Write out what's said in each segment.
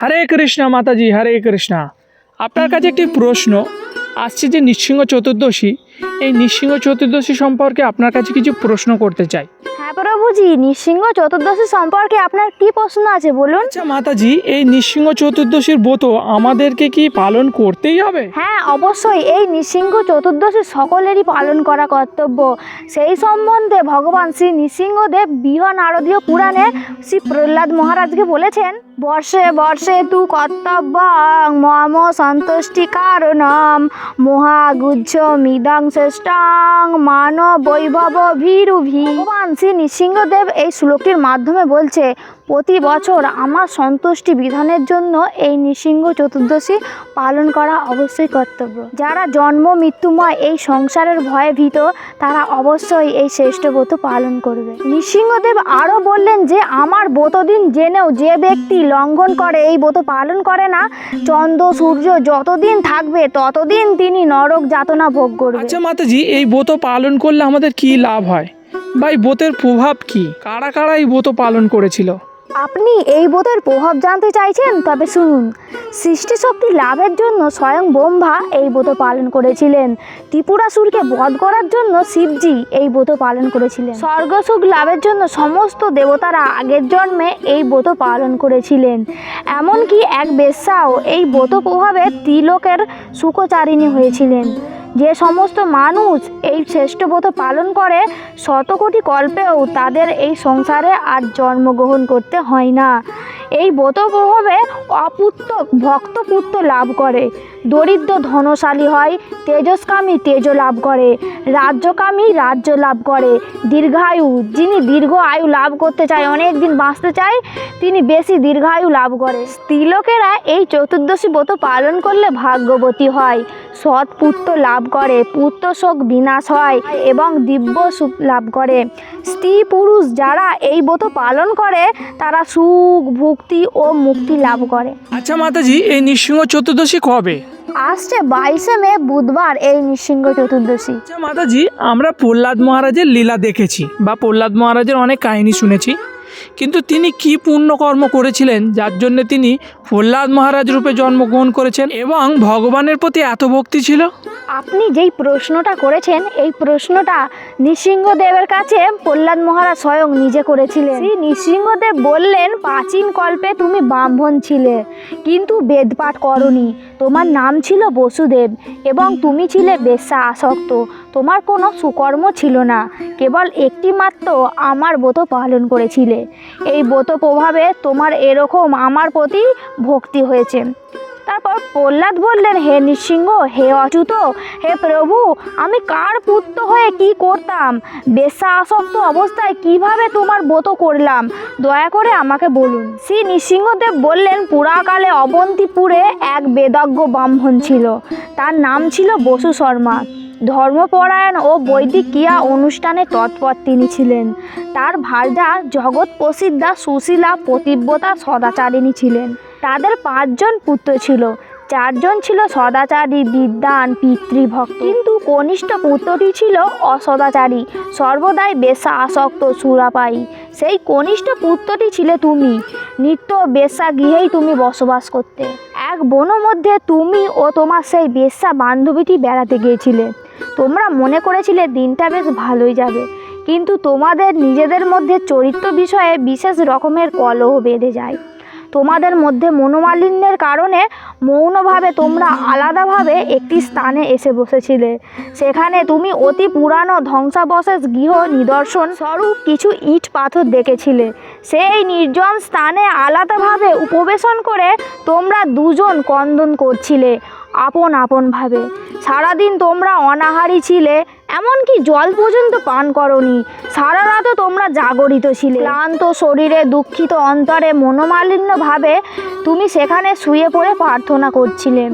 হরে কৃষ্ণ মাতাজি হরে কৃষ্ণ। আপনার কাছে একটি প্রশ্ন আসছে যে নৃসিংহ চতুর্দশী এই নৃসিংহ চতুর্দশী সম্পর্কে আপনার কাছে কিছু প্রশ্ন করতে চাই। হ্যাঁ প্রভুজি নৃসিংহ চতুর্দশী সম্পর্কে আপনার কি প্রশ্ন আছে বলুন? আচ্ছা মাতাজি এই নৃসিংহ চতুর্দশীর ব্রত আমাদেরকে কি পালন করতেই হবে? হ্যাঁ অবশ্যই এই নৃসিংহ চতুর্দশী সকলেরই পালন করা কর্তব্য। সেই সম্বন্ধে ভগবান শ্রী নৃসিংহদেব বৃহ নারদীয় পুরাণে শ্রী প্রহ্লাদ মহারাজকে বলেছেন বর্ষে বর্ষে তু কর্তব্য মম সন্তুষ্টি কারণম মহাগুজ্জ মিদং শ্রেষ্ঠং মানব বৈভব ভীরুভি। ভগবান শ্রী নৃসিংহদেব এই শ্লোকটির মাধ্যমে বলছে প্রতি বছর আমার সন্তুষ্টি বিধানের জন্য এই নৃসিংহ চতুর্দশী পালন করা অবশ্যই কর্তব্য। যারা জন্ম, মৃত্যুময় এই সংসারের ভয়ে ভীত, তারা অবশ্যই এই শ্রেষ্ঠ ব্রত পালন করবে। নৃসিংহদেব আরও বললেন যে, আমার ব্রতদিন জেনেও যে ব্যক্তি লঙ্ঘন করে এই ব্রত পালন করে না, চন্দ্র, সূর্য যতদিন থাকবে, ততদিন তিনি নরক যাতনা ভোগ করবে। আচ্ছা মাতাজি, এই ব্রত পালন করলে আমাদের কি লাভ হয়? বা এই ব্রতের প্রভাব কি? কারা কারা এই ব্রত পালন করেছিল? আপনি এই বোধের প্রভাব জানতে চাইছেন? তবে শুনুন সৃষ্টি শক্তি লাভের জন্য স্বয়ং ব্রহ্মা এই ব্রত পালন করেছিলেন। ত্রিপুরাসুরকে বধ করার জন্য শিবজি এই ব্রত পালন করেছিলেন। স্বর্গসুখ লাভের জন্য সমস্ত দেবতারা আগের জন্মে এই ব্রত পালন করেছিলেন। এমনকি এক বেশ্যাও এই ব্রত প্রভাবে ত্রিলোকের সুখচারিণী হয়েছিলেন। যে সমস্ত মানুষ এই শ্রেষ্ঠ ব্রত পালন করে, শতকোটি কল্পেও তাদের এই সংসারে আর জন্মগ্রহণ করতে হয় না। এই ব্রত প্রভাবে অপুত্র ভক্তপুত্র লাভ করে। দরিদ্র ধনশালী হয়, তেজস্কামী তেজ লাভ করে। রাজ্যকামী রাজ্য লাভ করে। দীর্ঘায়ু, যিনি দীর্ঘ আয়ু লাভ করতে চায় অনেক দিন বাঁচতে চায়, তিনি বেশি দীর্ঘায়ু লাভ করে। স্ত্রীলোকেরা এই চতুর্দশী ব্রত পালন করলে ভাগ্যবতী হয়। সৎ পুত্র লাভ করে পুত্র শোক বিনাশ হয় এবং দিব্য সুখ লাভ করে। স্ত্রী পুরুষ যারা এই ব্রত পালন করে তারা সুখ ভক্তি ও মুক্তি লাভ করে। আচ্ছা মাতাজি এই নৃসিংহ চতুর্দশী কবে? আসছে বাইশে মে বুধবার এই নৃসিংহ চতুর্দশী। আচ্ছা মাতাজি আমরা প্রহ্লাদ মহারাজের লীলা দেখেছি বা প্রহ্লাদ মহারাজের অনেক কাহিনী শুনেছি। কিন্তু তিনি কি পুণ্যকর্ম করেছিলেন? যার জন্য তিনি প্রহ্লাদ মহারাজ রূপে জন্মগ্রহণ করেছেন এবং ভগবানের প্রতি এত ভক্তি ছিল? আপনি যেই প্রশ্নটা করেছেন, এই প্রশ্নটা নৃসিংহদেবের কাছে প্রহ্লাদ মহারাজ স্বয়ং নিজে করেছিলেন। শ্রী নৃসিংহদেব বললেন, প্রাচীন কল্পে তুমি ব্রাহ্মণ ছিলে, কিন্তু বেদপাঠ করনি। তোমার নাম ছিল বসুদেব এবং তুমি ছিলে বেশ্যা আসক্ত তোমার কোনো সুকর্ম ছিল না, কেবল একটি মাত্র আমার ব্রত পালন করেছিলে। এই ব্রত প্রভাবে তোমার এরকম আমার প্রতি ভক্তি হয়েছে। তারপর প্রহ্লাদ বললেন, হে নৃসিংহ, হে অচ্যুত, হে প্রভু, আমি কার পুত্র হয়ে কি করতাম? বেশ্যা আসক্ত অবস্থায় কীভাবে তোমার ব্রত করলাম? দয়া করে আমাকে বলুন। শ্রী নৃসিংহদেব বললেন, পুরাকালে অবন্তিপুরে এক বেদজ্ঞ ব্রাহ্মণ ছিল। তার নাম ছিল বসু শর্মা। ধর্মপরায়ণ ও বৈদিক ক্রিয়া অনুষ্ঠানে তৎপর তিনি ছিলেন। তার ভার্যা জগৎ প্রসিদ্ধা সুশীলা পতিব্রতা সদাচারিণী ছিলেন। তাদের পাঁচজন পুত্র ছিল। চারজন ছিল সদাচারী, বিদ্বান, পিতৃভক্ত। কিন্তু কনিষ্ঠ পুত্রটি ছিল অসদাচারী, সর্বদাই বেশা আসক্ত সুরাপায়ী। সেই কনিষ্ঠ পুত্রটি ছিলে তুমি। নিত্য বেশ্যা গৃহেই তুমি বসবাস করতে। এক বন মধ্যে তুমি ও তোমার সেই বেশ্যা বান্ধবীটি বেড়াতে গিয়েছিলে। তোমরা মনে করেছিলে দিনটা বেশ ভালোই যাবে। কিন্তু তোমাদের নিজেদের মধ্যে চরিত্র বিষয়ে বিশেষ রকমের কলহ বেঁধে যায়। তোমাদের মধ্যে মনোমালিন্যের কারণে মৌনভাবে তোমরা আলাদাভাবে একটি স্থানে এসে বসেছিলে। সেখানে তুমি অতি পুরানো ধ্বংসাবশেষ গৃহ নিদর্শন স্বরূপ কিছু ইট পাথর দেখেছিলে। সেই নির্জন স্থানে আলাদাভাবে উপবেশন করে তোমরা দুজন কন্দন করছিলে, আপন আপনভাবে। সারাদিন তোমরা অনাহারি ছিলে, এমনকি জল পর্যন্ত পান করনি। সারা রাতও তোমরা জাগরিত ছিলে। ক্লান্ত শরীরে দুঃখিত অন্তরে মনোমালিন্য ভাবে তুমি সেখানে শুয়ে পড়ে প্রার্থনা করছিলে।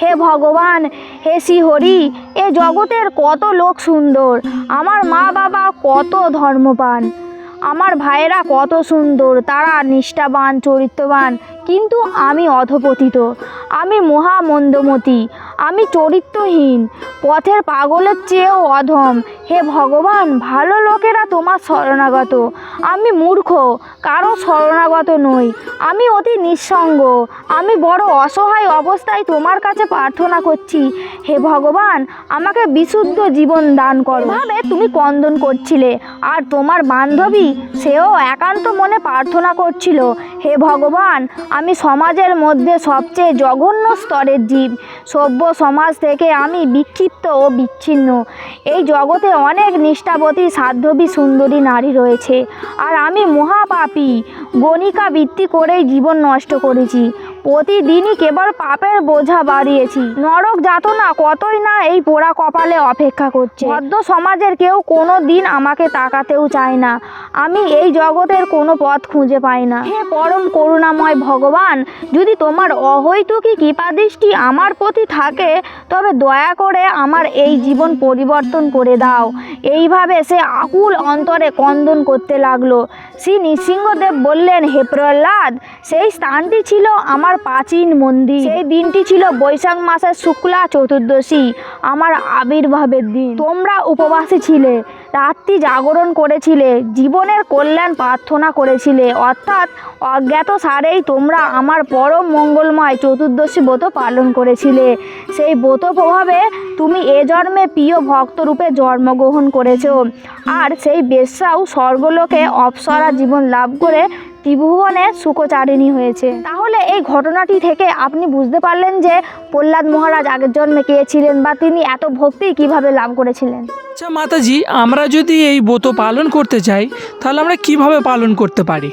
হে ভগবান, হে শ্রীহরি, এ জগতের কত লোক সুন্দর। আমার মা বাবা কত ধর্মপান আমার ভাইয়েরা কত সুন্দর। তারা নিষ্ঠাবান, চরিত্রবান, কিন্তু আমি অধপতিত। আমি মহামন্দমতি, আমি চরিত্রহীন, পথের পাগলের চেয়েও অধম। হে ভগবান, ভালো লোকেরা তোমার শরণাগত। আমি মূর্খ, কারও শরণাগত নই। আমি অতি নিঃসঙ্গ, আমি বড় অসহায় অবস্থায় তোমার কাছে প্রার্থনা করছি। হে ভগবান, আমাকে বিশুদ্ধ জীবন দান করো। ভাবে তুমি কন্দন করছিলে, আর তোমার বান্ধবী সেও একান্ত মনে প্রার্থনা করছিল। হে ভগবান, আমি সমাজের মধ্যে সবচেয়ে জঘন্য স্তরের জীব, সভ্য সমাজ থেকে আমি বিক্ষিপ্ত ও বিচ্ছিন্ন। এই জগতে অনেক নিষ্ঠাবতী, সাধ্যবী, সুন্দরী নারী রয়েছে। আর আমি মহাপাপী গণিকা বৃত্তি করেই জীবন নষ্ট করেছি। প্রতিদিনই কেবল পাপের বোঝা বাড়িয়েছি। নরক যাতনা কতই না এই পোড়া কপালে অপেক্ষা করছে। বদ্ধ সমাজের কেউ কোনো দিন আমাকে তাকাতেও চায় না। আমি এই জগতের কোনো পথ খুঁজে পাই না। হে পরম করুণাময় ভগবান, যদি তোমার অহৈতুকী কৃপাদৃষ্টি আমার প্রতি থাকে, তবে দয়া করে আমার এই জীবন পরিবর্তন করে দাও। এইভাবে সে আকুল অন্তরে কন্দন করতে লাগল। শ্রী নৃসিংহদেব বললেন, হে প্রহ্লাদ, সেই স্থানটি ছিল আমার প্রাচীন মন্দির। সেই দিনটি ছিল বৈশাখ মাসের শুক্লা চতুর্দশী আমার আবির্ভাবের দিন। তোমরা উপবাসী ছিলে রাত্রি জাগরণ করেছিলে জীবনের কল্যাণ প্রার্থনা করেছিলে। অর্থাৎ অজ্ঞাত সারেই তোমরা আমার পরম মঙ্গলময় চতুর্দশী ব্রত পালন করেছিলে। সেই ব্রত প্রভাবে তুমি এ জন্মে প্রিয় ভক্তরূপে জন্মগ্রহণ করেছ। আর সেই বেশ্যাও স্বর্গলোকে অপসরা জীবন লাভ করে ত্রিভুবনে সুখচারিণী হয়েছে। তাহলে এই ঘটনাটি থেকে আপনি বুঝতে পারলেন যে প্রহ্লাদ মহারাজ আগের জন্মে কে ছিলেন বা তিনি এত ভক্তি কীভাবে লাভ করেছিলেন? আচ্ছা মাতাজি, আমরা যদি এই ব্রত পালন করতে চাই, তাহলে আমরা কীভাবে পালন করতে পারি?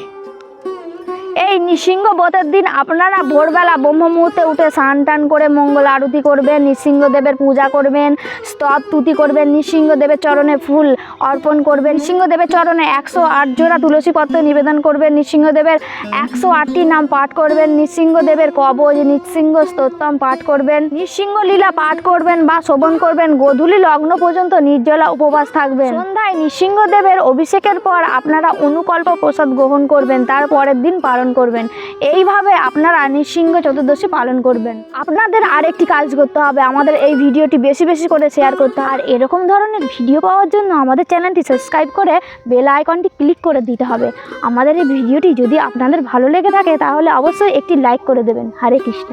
এই নৃসিংহ ব্রতের দিন আপনারা ভোরবেলা ব্রহ্ম মুহূর্তে উঠে স্নান টান করে মঙ্গল আরতি করবেন, নৃসিংহদেবের পূজা করবেন, স্তব তুতি করবেন, নৃসিংহদেবের চরণে ফুল অর্পণ করবেন, নৃসিংহদেবের চরণে একশো আট জোড়া তুলসী পত্র নিবেদন করবেন, নৃসিংহদেবের একশো আটটি নাম পাঠ করবেন, নৃসিংহদেবের কবজ, নৃসিংহ স্তোত্তম পাঠ করবেন, নৃসিংহ লীলা পাঠ করবেন বা শোভন করবেন, গোধূলি লগ্ন পর্যন্ত নির্জলা উপবাস থাকবেন। সন্ধ্যায় নৃসিংহদেবের অভিষেকের পর আপনারা অনুকল্প প্রসাদ গ্রহণ করবেন, তার পরের দিন পালন করবেন। এইভাবে আপনারা নৃসিংহ চতুর্দশী পালন করবেন। আপনাদের আরেকটি কাজ করতে হবে, আমাদের এই ভিডিওটি বেশি বেশি করে শেয়ার করতে আর এরকম ধরনের ভিডিও পাওয়ার জন্য আমাদের চ্যানেলটি সাবস্ক্রাইব করে বেল আইকনটি ক্লিক করে দিতে হবে। আমাদের এই ভিডিওটি যদি আপনাদের ভালো লেগে থাকে, তাহলে অবশ্যই একটি লাইক করে দেবেন। হরে কৃষ্ণ।